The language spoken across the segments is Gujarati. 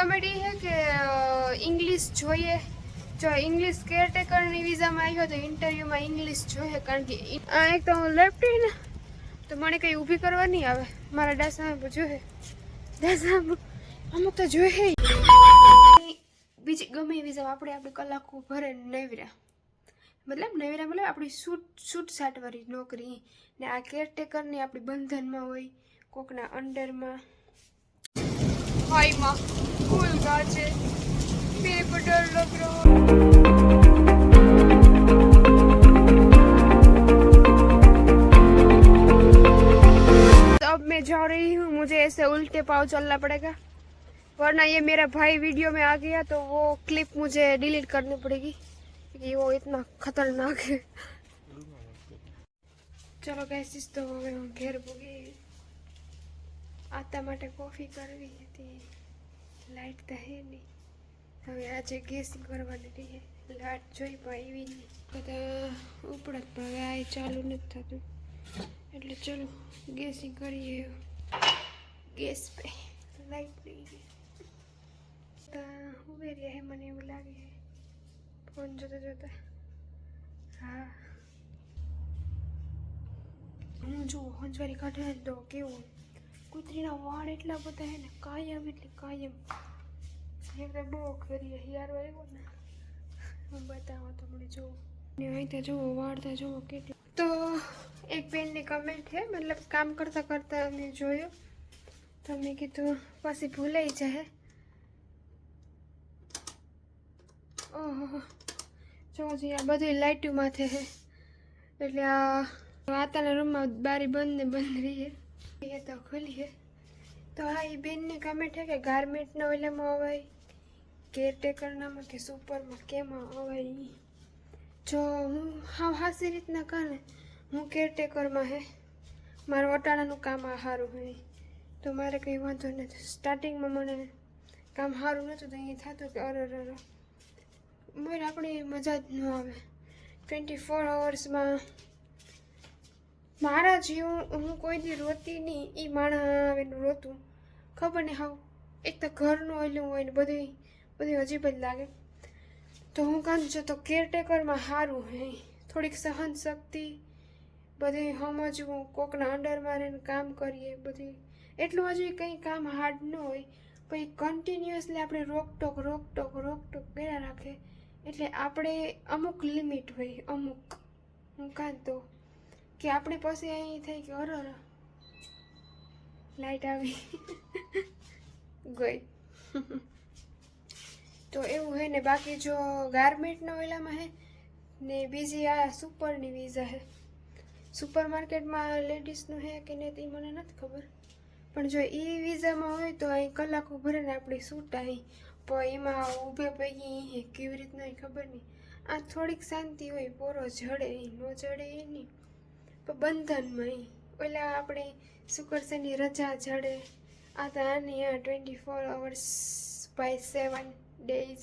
એ છે કે ઇંગ્લિશ જોઈએ? જો ઇંગ્લિશ કેરટેકરની વિઝામાં આવ્યો તો ઇન્ટરવ્યૂમાં ઇંગ્લિશ જોઈએ, કારણ કે આ એક તો હું લેફ્ટી ને, તો મને કંઈ ઊભી કરવા નહીં આવે. મારા ડાસા જોઈએ. ડાસા અમુક તો જોઈએ. બીજી ગમે વિઝામાં આપણે આપણી કલાકો ભરે નેવરા. મતલબ નવરા મતલબ આપણી છૂટ છૂટ સાટવાળી નોકરી ને આ કેરટેકરની આપણી બંધનમાં હોય, કોકના અંડરમાં હાઈમાં ફૂલ ગાજે मेरे को डर लग रहा तो अब मैं जा रही हूँ मुझे ऐसे उल्टे पाव चलना पड़ेगा वरना ये मेरा भाई वीडियो में आ गया तो वो क्लिप मुझे डिलीट करनी पड़ेगी क्योंकि वो इतना खतरनाक है ચલો ગેસીસ તો હવે હું ઘેર પૂગી આતા માટે કોફી કરવી હતી. લાઈટ તો હે નહીં. હવે આજે ગેસ કરવાની રહીએ લાઈટ જોઈ પણ આવી નહીં. બધા ઉપડત પણ હવે આ ચાલુ નથી થતું. એટલે ચલો ગેસિંગ કરીએ. ગેસ પે લાઈટ નહીં ઉભે રહ્યા હે મને એવું લાગે ફોન જોતા જોતા. હા. હું જો હંજવારી કાઢે તો કેવું? કૂતરીના વાળ એટલા બધા હે ને, કાયમ એટલે કાયમ. એટલે બહુ ખરી હિયારો આવ્યો ને. હું બતાવો તમને જો ને અહીં તો જુઓ વાળતા જુઓ કેટલી. તો એક બેનની કમેન્ટ છે મતલબ કામ કરતાં કરતાં મેં જોયું. તો મેં કીધું, પછી ભૂલાઈ જાય ઓહો, જો જી આ બધી લાઇટો માથે છે એટલે આ વાતાના રૂમમાં બારી બંધ ને બંધ રહીએ. એ તો ખુલીએ તો હા એ બેનની કમેન્ટ છે કે ગાર્મેન્ટના ઓલામાં અવાય કેરટેકરનામાં કે સુપરમાં કેમાં અવાય. જો હું હા હાસી રીતના કાને, હું કેરટેકરમાં હે. મારું અટાણાનું કામ આ સારું હોય તો મારે કંઈ વાંધો નથી. સ્ટાર્ટિંગમાં મને કામ સારું નહોતું તો અહીંયા થતું કે અરે અરે મને આપણી મજા જ ન આવે. ટ્વેન્ટી ફોર અવર્સમાં મારા જીવ હું કોઈ દી રોતી નહીં એ માણા આવેલું રોતું. ખબર નહીં હાવ. એક તો ઘરનું ઓયલું હોય ને બધું બધું અજીબ જ લાગે. તો હું કાં જો તો કેરટેકરમાં સારું હે. થોડીક સહન શક્તિ બધી સમજવું, કોકના અંડરમાં રહીને કામ કરીએ બધી એટલું હજી કંઈ કામ હાર્ડ ન હોય. પછી કન્ટિન્યુઅસલી આપણે રોકટોક રોકટોક રોકટોક કર્યા રાખે. એટલે આપણે અમુક લિમિટ હોય, અમુક. હું કાં તો કે આપણે પછી અહીં થઈ કે અરર? અરે લાઈટ આવી. ગઈ. તો એવું હે ને, બાકી જો ગાર્મેન્ટનો ઓલામાં હે ને, બીજી આ સુપરની વિઝા હે. સુપર માર્કેટમાં લેડીઝનું હે કે નહીં તે મને નથી ખબર. પણ જો એ વિઝામાં હોય તો અહીં કલાકો ભરે ને આપણી સૂટ અહીં પણ એમાં ઊભે પૈકી કેવી રીતના ખબર નહીં. આ થોડીક શાંતિ હોય, પોરો જડે ન જડે એ નહીં. પણ બંધનમાં ઓલા આપણે શુક્રશની રજા જડે. આ તો આની આ twenty four hours by seven days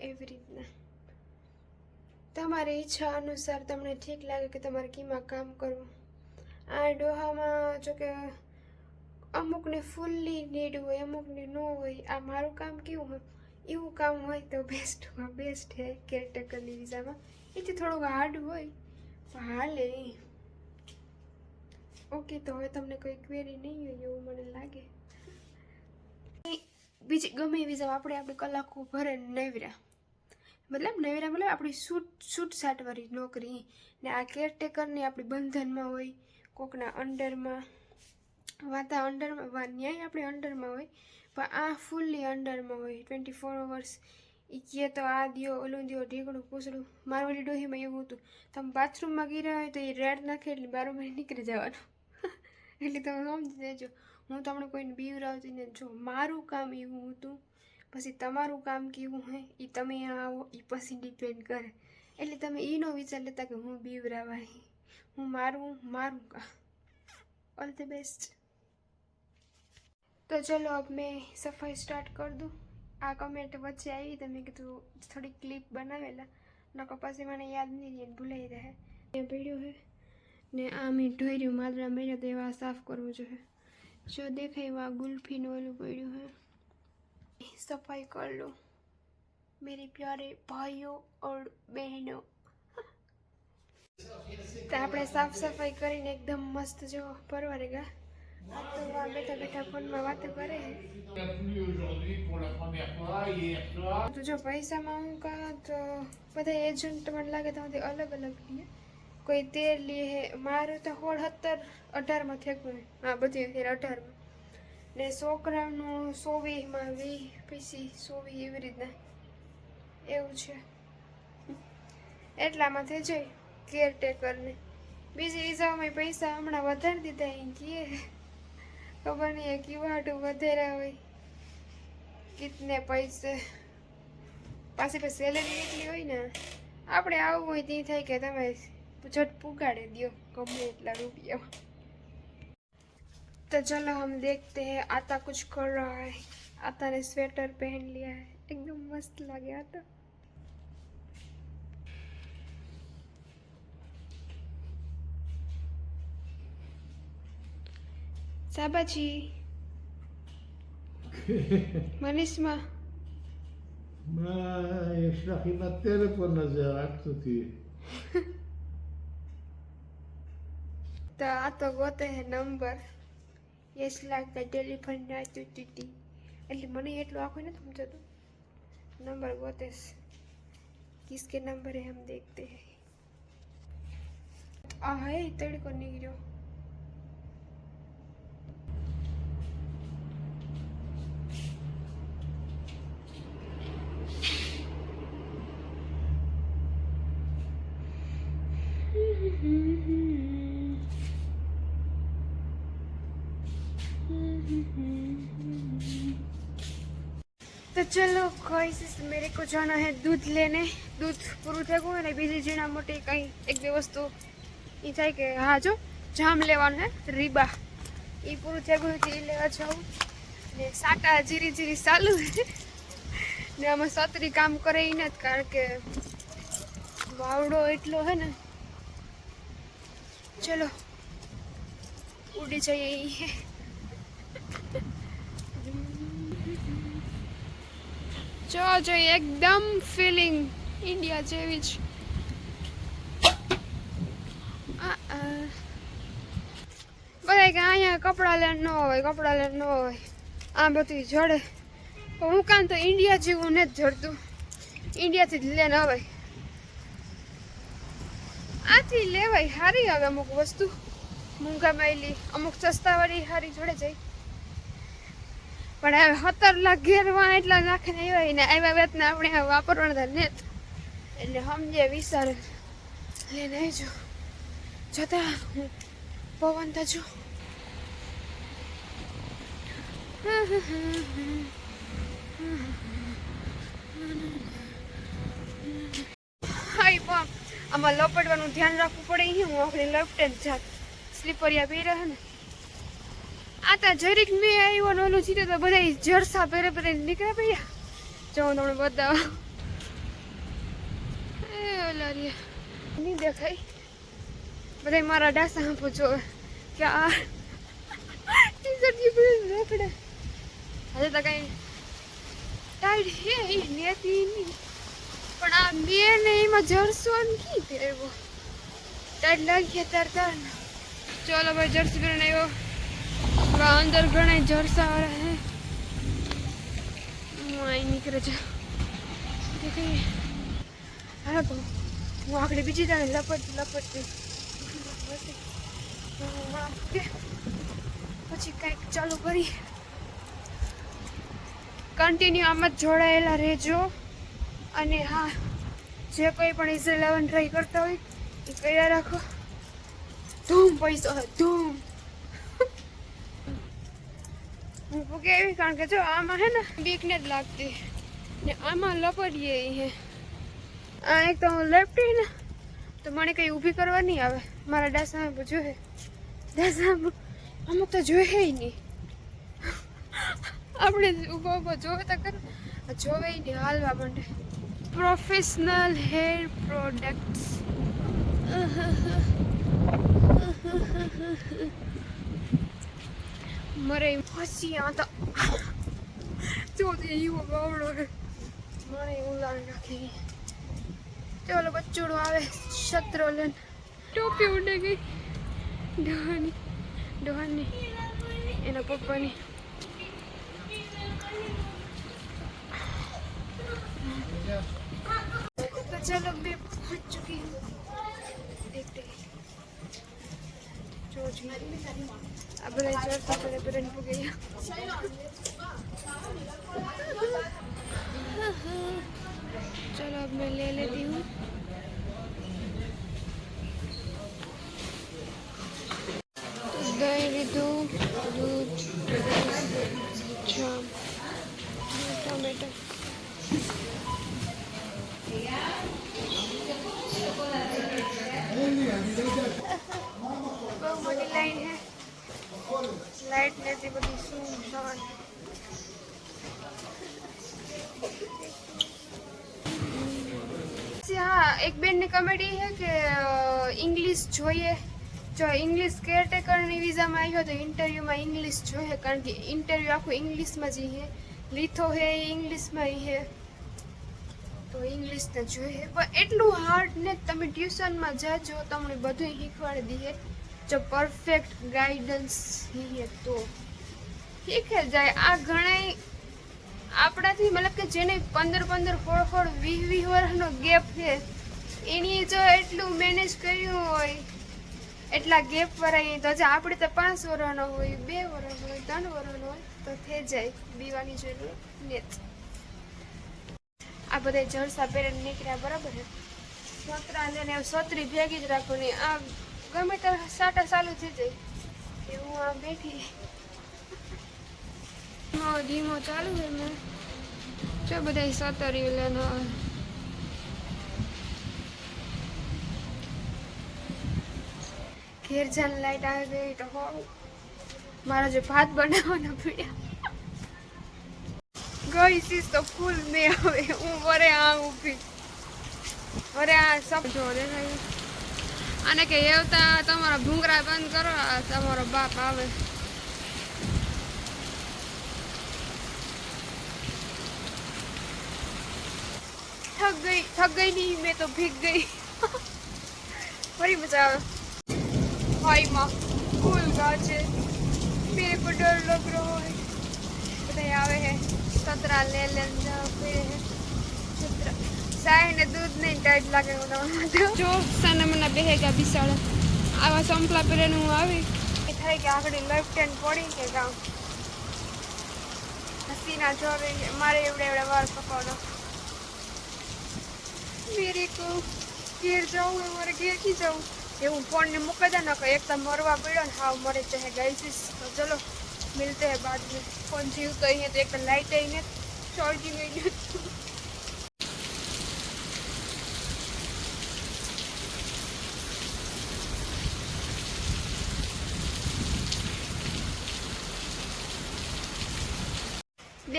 એવી રીતના. તમારી ઈચ્છા અનુસાર તમને ઠીક લાગે કે તમારે કીમાં કામ કરવું. આ ડોહામાં જો કે અમુકને ફૂલ્લી નીડ હોય, અમુકને ન હોય, આ મારું કામ કેવું હોય? એવું કામ હોય તો બેસ્ટમાં બેસ્ટ છે કેરટેકરની વિઝામાં. એથી થોડુંક હાર્ડ હોય. હાલે ઓકે, તો હવે તમને કોઈ ક્વેરી નહીં હોય એવું મને લાગે. બીજી ગમે એ વિઝા આપણે આપણે કલાકો ભરે નવરા. મતલબ નવરા મતલબ આપણી છૂટ છૂટ સાટવાળી નોકરી. ને આ કેરટેકરની આપણી બંધનમાં હોય, કોકના અંડરમાં. વાતા અંડરમાં ન્યાય આપણે અંડરમાં હોય, પણ આ ફૂલ્લી અંડરમાં હોય ટ્વેન્ટી ફોર અવર્સ એ કહે તો આ દિયો, ઓલું દિયો ઢીકણું પૂછડું. મારું ઓલી ડોહીમાં એવું હતું. તમે બાથરૂમમાં ગીરા હોય તો એ રેડ નાખે એટલે બારોબાર નીકળી જવાનું. એટલે તમે સમજી દેજો હું તમને કોઈને બીવરાવતી ને જો મારું કામ એવું હતું, પછી તમારું કામ કેવું હોય એ તમે આવો એ પછી ડિપેન્ડ કરે. એટલે તમે એનો વિચાર લેતા કે હું બીવરાવાય હું મારું મારું કામ. ઓલ ધ બેસ્ટ તો ચલો અબ મેં સફાઈ સ્ટાર્ટ કરી દઉં. આ કમેન્ટ વચ્ચે આવી તમે કીધું થોડી ક્લિપ બનાવેલા. નકો પછી મને યાદ નહીં રહે ભૂલાઈ રહે. એ પડ્યું છે ને આ મેં ઢોર્યું, માદરા મેર્યા તો એવા સાફ કરવું જોઈએ. જો દેખાય એવા ગુલ્ફીનું ઓલું પડ્યું હે. સફાઈ કર લો. મેરી પ્યારે ભાઈઓ ઓર બહેનો. તો આપણે સાફ સફાઈ કરીને એકદમ મસ્ત જો પરવારે ગયા બેઠા બેઠા ફોનમાં વાતો કરે તો જો પૈસામાં હું કહું તો બધા એજન્ટ મને લાગે તો અલગ અલગ લે કોઈ તેર લે હે મારું તો સોળ સત્તર અઢારમાં થેકું હા, બધી અત્યારે અઢારમાં. ને છોકરાનું સોવીમાં વી પછી સોવી એવી રીતના. એવું છે. એટલામાં થઈ જાય કેરટેકરને બીજી ઈજામાં પૈસા હમણાં વધારી દીધા એ કીએ ખબર નહીં કીવાટું વધારા હોય. કિતને પૈસે પાછી પછી સેલેરી એટલી હોય ને આપણે આવવું હોય ત્યાં થાય કે તમે ઝટ પુગાડી દો ગમે એટલા રૂપિયા तो चलो हम देखते हैं आता कुछ कर रहा है आता ने स्वेटर पहन लिया है एकदम मस्त लगे आता સાબાજી મનીષમાં માં એશરાફીના અત્યારે પણ નજર રાખતો હતી તો આ તો ગોતે હે નંબર એશલા કે ટેલિફોન ના તૂટી એટલે મને એટલું આખું નથી સમજાતું નંબર ગોતે કિસકે નંબર હે હમ દેખતે હે આ હે તડકો નીકળ્યો तो चलो गाइस मेरे को जाना है दूध लेने दूध પૂરું થઈ ગયું અને બીજી ઝીણા મોટી કંઈ એક બે વસ્તુ એ થાય કે હા જો જામ લેવાનું હે રીબા એ પૂરું થઈ ગયું એ લેવા જાઉં ને સાટા જીરી જીરી ચાલુ છે ને આમાં સતરી કામ કરે એ નથી કારણ કે વાવડો એટલો હે ને ચલો ઉડી જઈએ ઈ જો જો એકદમ ફિલિંગ ઇન્ડિયા જેવી જ. બધાય કે અહીંયા કપડાં લેન ન હોય, કપડાં લેન ન હોય. આ બધું જડે. પણ હું કાન તો ઇન્ડિયા જેવું ને જ જડતું ઇન્ડિયાથી જ લેન હવે. આથી લેવાય સારી આવે અમુક વસ્તુ. મૂંઘા માયલી, અમુક સસ્તાવાળી સારી જોડે જાય. પણ હવે સત્તર લાખ ઘેરમાં એટલા નાખીને આવ્યા ને આવ્યા વેતને આપણે વાપરવાના હતા ને. એટલે સમજે, વિચારે. લઈને આવજો જતા હું પવન તો છું આમાં લપટવાનું ધ્યાન રાખવું પડે હું આપણે લપટે હેન્ડ જાત. સ્લીપરિયા પહેરે હે ને. આ તા જરીક મેં આવ્યો ને સીધો તો બધા જરસા પહેરે પહેરે નીકળ્યા પડ્યા જો તમને બતાવો. નહીં દેખાય? બધા મારા ડાસા હાંપો પૂછો કે આ ટી શર્ટ રખડે. હજે તો કઈ ટાઈટ હે એ નેતી નહીં પણ આ બે ને એમાં જરસો ને કી પહેરવો ટાઈટ લાગી તરતા તાર. ચાલો ભાઈ જર્સી પહેરીને આવ્યો હવે અંદર ઘણા જરસા વાળા હે. હું અહીં નીકળે છે. હાલો બહુ હું આગળ બીજી જાણે લપટ લપટતી. પછી કંઈક ચાલુ કરી. કન્ટિન્યુ આમ જ જોડાયેલા રહેજો. અને હા, જે કોઈ પણ ઇઝ ઇલેવન ટ્રાય કરતા હોય, એ કર્યા રાખો. ધૂમ પૈસો ધૂમ. હું પૂગે એવી કારણ કે જો આમાં હે ને બીકને જ લાગતી. ને આમાં લપડીએ હે. આ એક તો હું લેપટી ને, તો મને કંઈ ઊભી કરવા નહીં આવે. મારા ડાસામાં પૂછ્યું હે ડાસા અમુક તો જોઈએ નહીં. આપણે ઊભો ઊભો જોવે તો કર જોવે નહીં હાલવા માંડે. પ્રોફેશનલ હેર પ્રોડક્ટ્સ મરે હસી તો જો તે યુવો બાવળો મને ઉલાવી નાખી ચાલો બચ્ચોડો આવે શત્રો લઈને. ટોપી ઉડે ગઈ. ડોહાની ડોહાની. એના પપ્પાની. તો ચાલો બે પહોંચ ચૂકી દેખતે જો, જી जो जी अब रेजर तो पहले बरन हो गया चलो अब मैं ले लेती हूँ લાઈટ નથી બધી શું શાંત હા, એક બેનની કમેડી છે કે ઇંગ્લિશ જોઈએ. જો ઇંગ્લિશ કેરટેકરની વિઝામાં આવ્યો તો ઇન્ટરવ્યૂમાં ઇંગ્લિશ જોઈએ, કારણ કે ઇન્ટરવ્યૂ આખું ઇંગ્લિશમાં જ છે. લીથો હે એ ઇંગ્લિશમાં હે તો ઇંગ્લિશ તો જોઈએ. પણ એટલું હાર્ડ ને તમે ટ્યુશનમાં જાજો, તમને બધું શીખવાડી દઈએ. જો પરફેક્ટ ગાઈડન્સ હે તો. શીખે જાય. આ ઘણાય આપણાથી મતલબ કે જેને પંદર પંદર સોળ સોળ વીસ વીસ વર્ષનો ગેપ છે, એની જો એટલું મેનેજ કર્યું હોય, એટલા ગેપ વરાય તો જે આપણે તો પાંચ વર્ષનો હોય, બે વર્ષનો હોય, ત્રણ વર્ષનો હોય, તો થઈ જાય. બીવાની જરૂર ને આ બધા જળસા પહેરીને નીકળ્યા, બરાબર છે? સોતરા લઈને સોતરી ભેગી જ રાખવાની. આ ગમે ત્યારે સાટા ચાલુ થઈ જાય. કે હું આ બેઠી. ધીમો ચાલુ છે મેં જો બધા સોતરી આવે ઘેર જાન લાઈટ આવી ગઈ તો હો મારા જે ભાત બનાવવાના પડ્યા ગઈ સીસ તો ફૂલ નહીં હવે. હું વરે આ ઊભી. વરે આ સબ જો દેખાય. અને કે એવતા તમારો ભૂંગરા બંધ કરો તમારો બાપ આવે. થક ગઈ થક ગઈ નહીં, મેં તો ભીગ ગઈ. ફરી મજા આવે. હાઈ માં ફૂલ ગાજે. મેરે કો ડર લગ રહો હે બધા આવે હે, સતરા લે લેન જાઓ, ફિર હે. સતરા સાય ને દૂધ નહીં ટાઈટ લાગે ઉનાળામાં જો સાના મને બેહેગા બિસાડે. આવા સંપલા પહેરીને હું આવી. એ થાય કે આગળ લેફ્ટ હેન્ડ પડી કે ગામ. હસીના જોરે મારે એવડે એવડે વાર પકડો. મેરે કો ઘેર જાઉં હું મારે ઘેર કી જાઉં. એવું ફોન ને મૂકી દે ન કે એક તો મરવા પડ્યો ને હાવ મરે ચાહે ગઈ તો ચલો મિલતે હે બાદ મેં ફોન જીવ તો અહીંયા તો એક લાઈટ આવીને ચાર્જિંગ આવી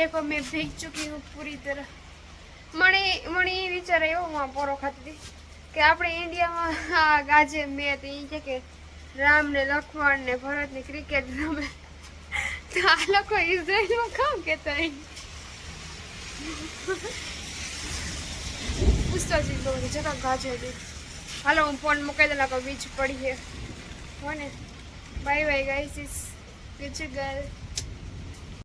देखो मैं भीग चुकी हूँ पूरी तरह મને મને એ વિચાર આવ્યો હું આ પોરો ખાતી હતી કે આપણે ઇન્ડિયામાં આ ગાજે મેચ એ છે કે રામ ને લક્ષ્મણ ને ભરત ને ક્રિકેટ રમે તો આ લોકો ઇઝરાયલમાં કામ કેતા હોય પૂછતો જ તો જરા ગાજે હતી હાલો હું ફોન મૂકી દે લાગો બીજ પડી છે હો ને bye bye guys is good girl